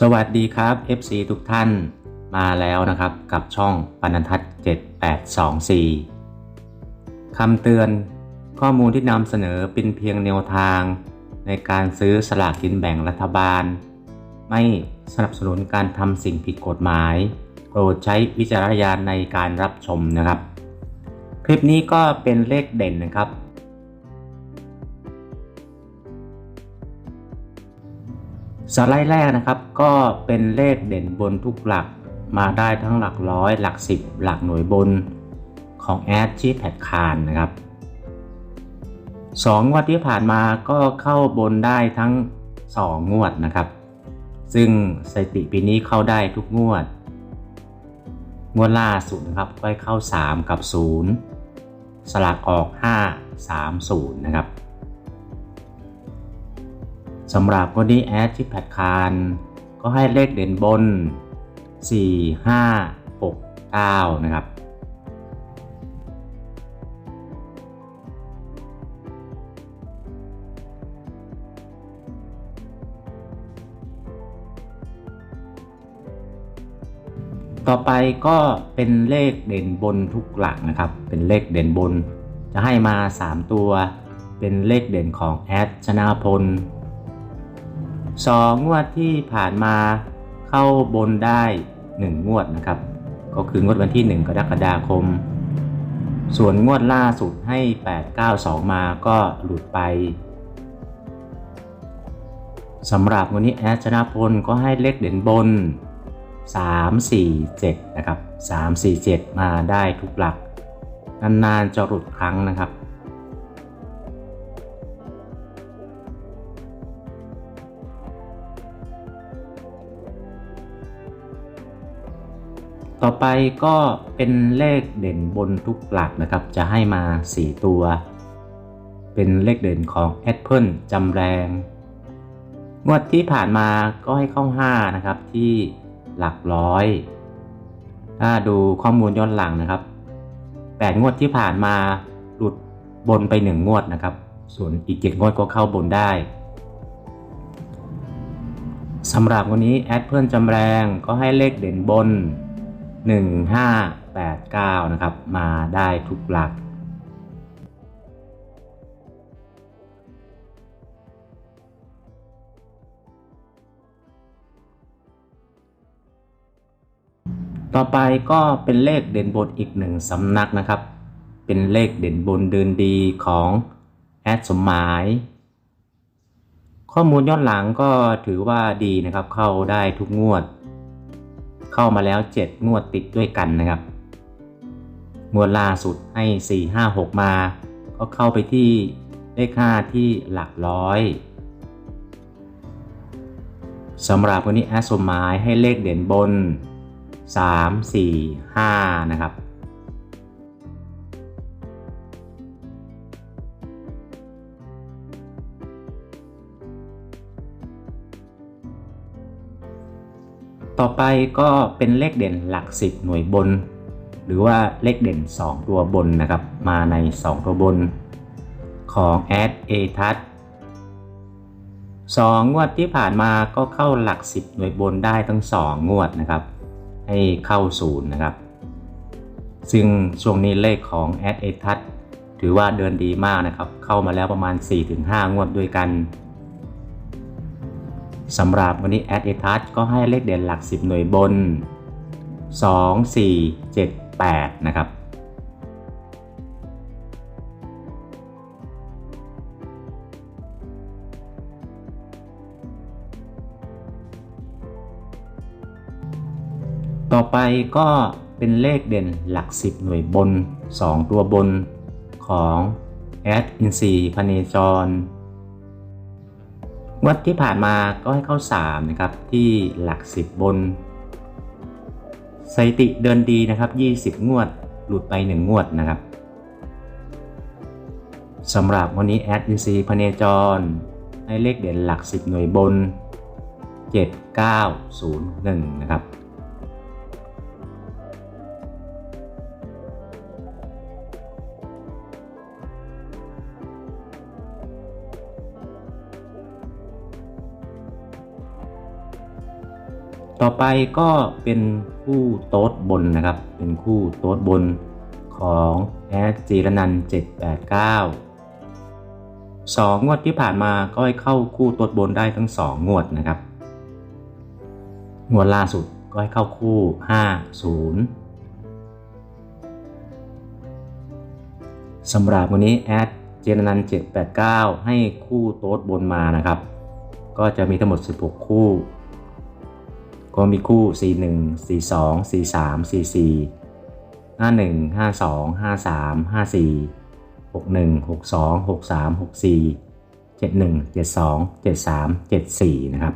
สวัสดีครับ FC ทุกท่านมาแล้วนะครับกับช่องปนันทัศน์7824คำเตือนข้อมูลที่นำเสนอเป็นเพียงแนวทาง ในการซื้อสลากกินแบ่งรัฐบาล ไม่สนับสนุนการทำสิ่งผิดกฎหมาย โปรดใช้วิจารณญาณในการรับชมนะครับ คลิปนี้ก็เป็นเลขเด่นนะครับ สไลด์แรกนะครับก็เป็นเลขเด่นบนทุกหลักมาได้ทั้งหลักร้อยหลักสิบหลักหน่วยบนของแอดชีพแพดคานนะครับสองวดที่ผ่านมาก็เข้าบนได้ทั้งสองงวดนะครับ ซึ่งสถิติปีนี้เข้าได้ทุกงวด งวดล่าสุดนะครับก็เข้า 3 กับ 0 สลากออก 5 3 0 นะครับ สำหรับวันนี้แอดที่แพดคานก็ให้เลขเด่นบน 4 5 6 9 นะครับ ต่อไปก็เป็นเลขเด่นบนทุกหลักนะครับ เป็นเลขเด่นบน จะให้มา 3 ตัว เป็นเลขเด่นของแอดชนาพล สองงวดที่ผ่านมาเข้าบนได้ 1 งวดนะครับ ก็คืองวดวันที่ 1 กรกฎาคม ส่วนงวดล่าสุดให้ 892 มาก็หลุดไปสำหรับวันนี้แอดชนะพลก็ให้เลขเด่นบน 3 4 7 นะครับ 3 4 7 มาได้ทุกหลัก นานๆจะหลุดครั้งนะครับ ต่อไปก็เป็นเลขเด่นบนทุกหลักนะครับ จะให้มา 4 ตัว เป็นเลขเด่นของแอดเพิลจำแรง งวดที่ผ่านมาก็ให้เข้า5นะครับที่หลักร้อย ถ้าดูข้อมูลย้อนหลังนะครับ 8 งวดที่ผ่านมาหลุดบนไป 1 งวดนะครับ ส่วนอีก 7 งวดก็เข้าบนได้สำหรับวันนี้แอดเพิลจำแรงก็ให้เลขเด่นบน 1589 นะครับ มาได้ทุกหลัก ต่อไปก็เป็นเลขเด่นบนอีกหนึ่งสำนักนะครับ เป็นเลขเด่นบนเดินดีของแอดสมหมายข้อมูลย้อนหลังก็ถือว่าดีนะครับ เข้าได้ทุกงวด เข้ามาแล้ว 7 งวดติดด้วยกันนะครับ งวดล่าสุดให้ 4 5 6 มา ก็เข้าไปที่เลข5ที่หลักร้อยสำหรับวันนี้แอสโซมายให้เลขเด่นบน 3 4 5 นะครับ ต่อไปก็เป็นเลขเด่นหลัก 10 หน่วยบน หรือว่าเลขเด่น 2 ตัวบนนะครับ มาใน 2 ตัวบน ของแอดเอทัศสองงวดที่ผ่านมาก็เข้าหลัก 10 หน่วยบนได้ทั้ง 2 งวดนะครับ ให้เข้าศูนย์นะครับ ซึ่งช่วงนี้เลขของแอดเอทัศถือว่าเดินดีมากนะครับ เข้ามาแล้วประมาณ 4-5 งวดด้วยกัน สำหรับวันนี้แอดเอทัชก็ให้เลขเด่นหลัก 10 หน่วยบน 2 4 7 8 นะครับ ต่อไปก็เป็นเลขเด่นหลัก 10 หน่วยบน 2 ตัวบนของแอดอินซีพเนจร วัดที่ผ่านมาก็ให้เข้า 3 นะครับ ที่หลัก 10 บนสถิติเดินดีนะครับ 20 งวด หลุดไป 1 งวดนะครับสำหรับวันนี้แอดยูซีพเนจร ให้เลขเด่นหลัก 10 หน่วยบน 7901 นะครับ ต่อไปก็เป็นคู่โต๊ดบนนะครับ เป็นคู่โต๊ดบนของแอดจีรนัน789สองงวดที่ผ่านมาก็ให้เข้าคู่โต๊ดบนได้ทั้งสองงวดนะครับ งวดล่าสุดก็ให้เข้าคู่ 50สำหรับวันนี้แอดเจนนัน789 ให้คู่โต๊ดบนมานะครับ ก็จะมีทั้งหมด 16 คู่ ก็มีคู่ 41 42 43 44 51 52 53 54 61 62 63 64 71 72 73 74 นะครับ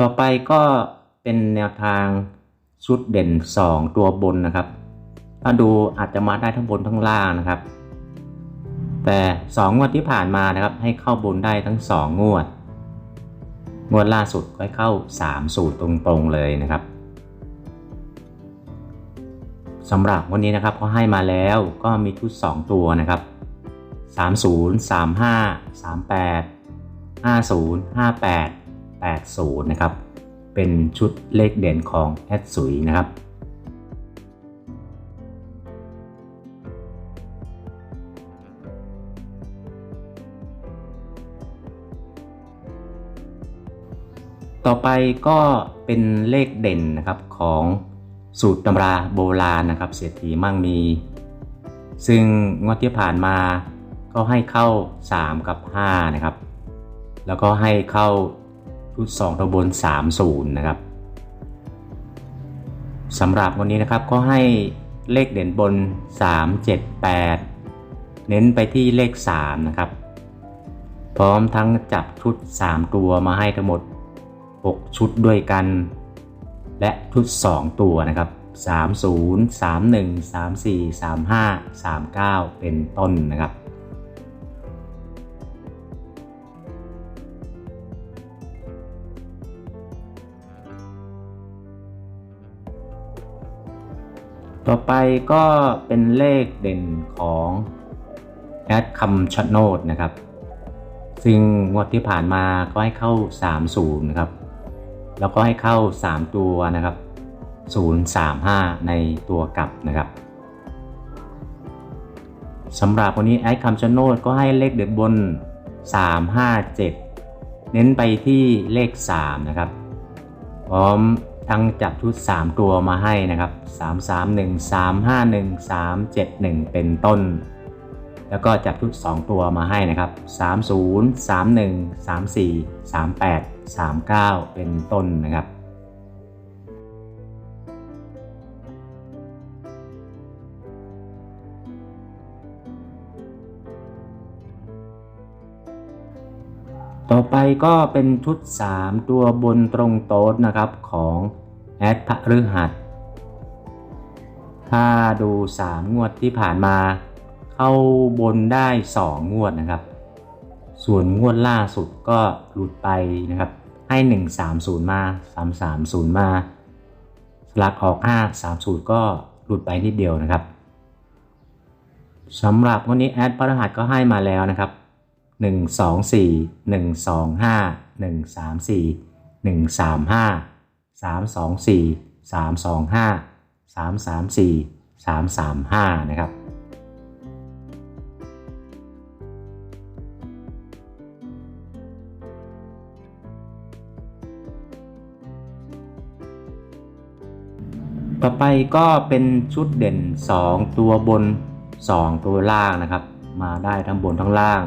ต่อไปก็เป็นแนวทางชุดเด่น 2 ตัวบนนะครับ ถ้าดูอาจจะมาได้ทั้งบนทั้งล่างนะครับ แต่2งวดที่ผ่านมานะครับ ให้เข้าบนได้ทั้ง 2 งวด งวดล่าสุดก็ให้เข้า 3 สูตรตรงๆเลยนะครับสำหรับวันนี้นะครับเขาให้มาแล้วก็มีชุด 2 ตัวนะครับ 30 35 38 50 58 80 นะครับ เป็นชุดเลขเด่นของแอดสุยนะครับ ต่อไปก็เป็นเลขเด่นนะครับของสูตรตำราโบราณนะครับ เศรษฐีมั่งมี ซึ่งงวดที่ผ่านมาก็ให้เข้า 3 กับ 5 นะครับ แล้วก็ให้เข้าชุด2ตัวบน 30 นะครับสำหรับวันนี้นะครับก็ให้เลขเด่นบน 3 7 8 เน้นไปที่เลข 3 นะครับ พร้อมทั้งจับชุด 3 ตัวมาให้ทั้งหมด 6 ชุดด้วยกัน และชุด 2 ตัวนะครับ 30 31 34 35 39 เป็นต้นนะครับต่อไปก็เป็นเลขเด่นของแอดคำชะโนดนะครับ ซึ่งงวดที่ผ่านมาก็ให้เข้า 30 นะครับ แล้วก็ให้เข้า 3 ตัวนะครับ 035 ในตัวกลับนะครับสำหรับวันนี้แอดคำชะโนดก็ให้เลขเด่นบน 357 เน้นไปที่เลข 3 นะครับ พร้อมทั้งจับชุด 3 ตัวมาให้นะครับ 331 351 371 เป็นต้น แล้วก็จับชุด 2 ตัวมาให้นะครับ 30 31 34 38 39 เป็นต้นนะครับ ต่อไปก็เป็นชุด 3 ตัวบนตรงโต๊ดนะครับของแอดพระฤหัส ถ้าดู 3 งวดที่ผ่านมา เข้าบนได้ 2 งวดนะครับ ส่วนงวดล่าสุดก็หลุดไปนะครับ ให้ 130 มา 330 มา สลักออก 5 30 ก็หลุดไปนิดเดียวนะครับสำหรับวันนี้แอดพฤหัสก็ให้มาแล้วนะครับ 1 2 4 1 2 5 1 3 4 1 3 5 3 2 4 3 2 5 3 3 4 3 3 5 นะครับ ต่อไปก็เป็นชุดเด่น 2 ตัวบน 2 ตัวล่างนะครับ มาได้ทั้งบนทั้งล่าง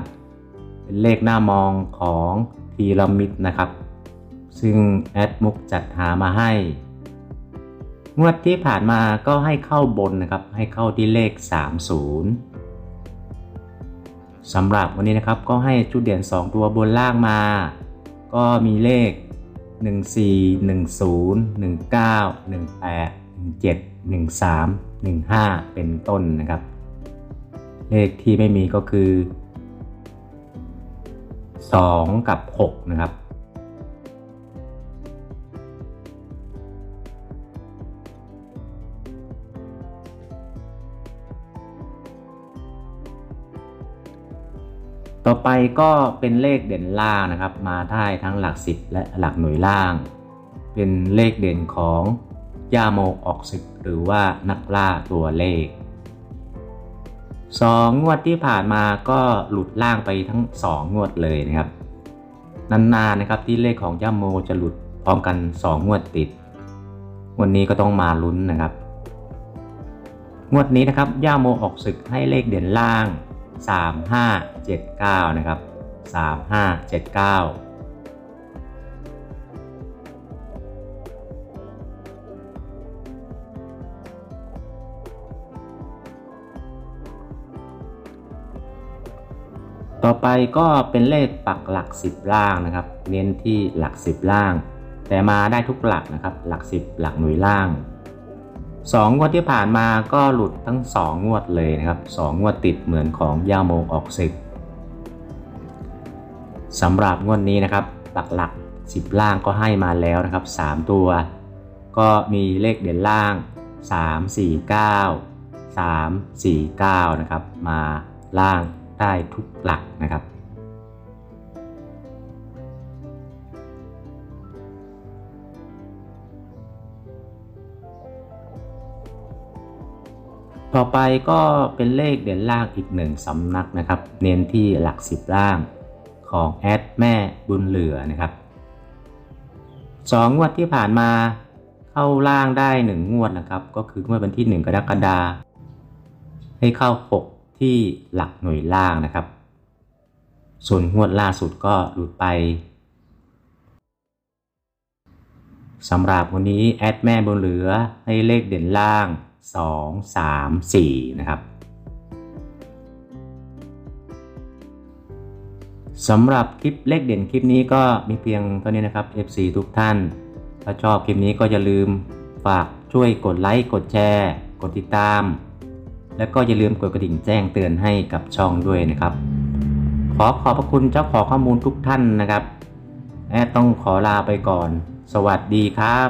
เป็นเลขหน้ามองของพีระมิดนะครับ ซึ่งแอดมุกจัดหามาให้ งวดที่ผ่านมาก็ให้เข้าบนนะครับ ให้เข้าที่เลข 30สำหรับวันนี้นะครับก็ให้ชุดเด่น 2 ตัวบนล่างมา ก็มีเลข 14 10 19 18 17 13 15 เป็นต้นนะครับ เลขที่ไม่มีก็คือ 2 กับ 6 นะครับ ต่อไปก็เป็นเลขเด่นล่างนะครับ มาท่ายทั้งหลัก 10 และหลักหน่วยล่าง เป็นเลขเด่นของ ย่าโมออกศึกหรือว่านักล่าตัวเลขสองงวดที่ผ่านมาก็หลุดล่างไปทั้งสองงวดเลยนะครับ นานๆนะครับที่เลขของย่าโมจะหลุดพร้อมกันสองงวดติด วันนี้ก็ต้องมาลุ้นนะครับ งวดนี้นะครับย่าโมออกศึกให้เลขเด่นล่าง 3579 นะครับ 3579 ต่อไปก็เป็นเลขปักหลัก 10 ล่างนะครับ เน้นที่หลัก 10 ล่าง แต่มาได้ทุกหลักนะครับ หลัก 10 หลักหน่วยล่าง 2 งวดที่ผ่านมาก็หลุดทั้ง 2 งวดเลยนะครับ 2 งวดติดเหมือนของยาโมออกศึกสำหรับงวดนี้นะครับ หลักหลัก10 ล่างก็ให้มาแล้วนะครับ 3 ตัว ก็มีเลขเด่นล่าง 3 4 9 3 4 9 นะครับ มาล่าง ได้ทุกหลักนะครับ ต่อไปก็เป็นเลขเด่นล่างอีกหนึ่งสำนักนะครับ เน้นที่หลักสิบล่างของแอดแม่บุญเหลือนะครับสองงวดที่ผ่านมาเข้าล่างได้หนึ่งงวดนะครับ ก็คืองวดวันที่หนึ่งกรกฎาให้เข้าหก ที่หลักหน่วยล่างนะครับ ส่วนงวดล่าสุดก็หลุดไปสำหรับวันนี้แอดแม่บนเหลือให้เลขเด่นล่าง 2 3 4 นะครับสำหรับคลิปเลขเด่นคลิปนี้ก็มีเพียงเท่านี้นะครับ FC ทุกท่าน ถ้าชอบคลิปนี้ก็อย่าลืมฝากช่วยกดไลค์ กดแชร์ กดติดตาม แล้วก็อย่าลืมกดกระดิ่งแจ้งเตือนให้กับช่องด้วยนะครับ ขอขอบพระคุณเจ้าของข้อมูลทุกท่านนะครับ แอดต้องขอลาไปก่อน สวัสดีครับ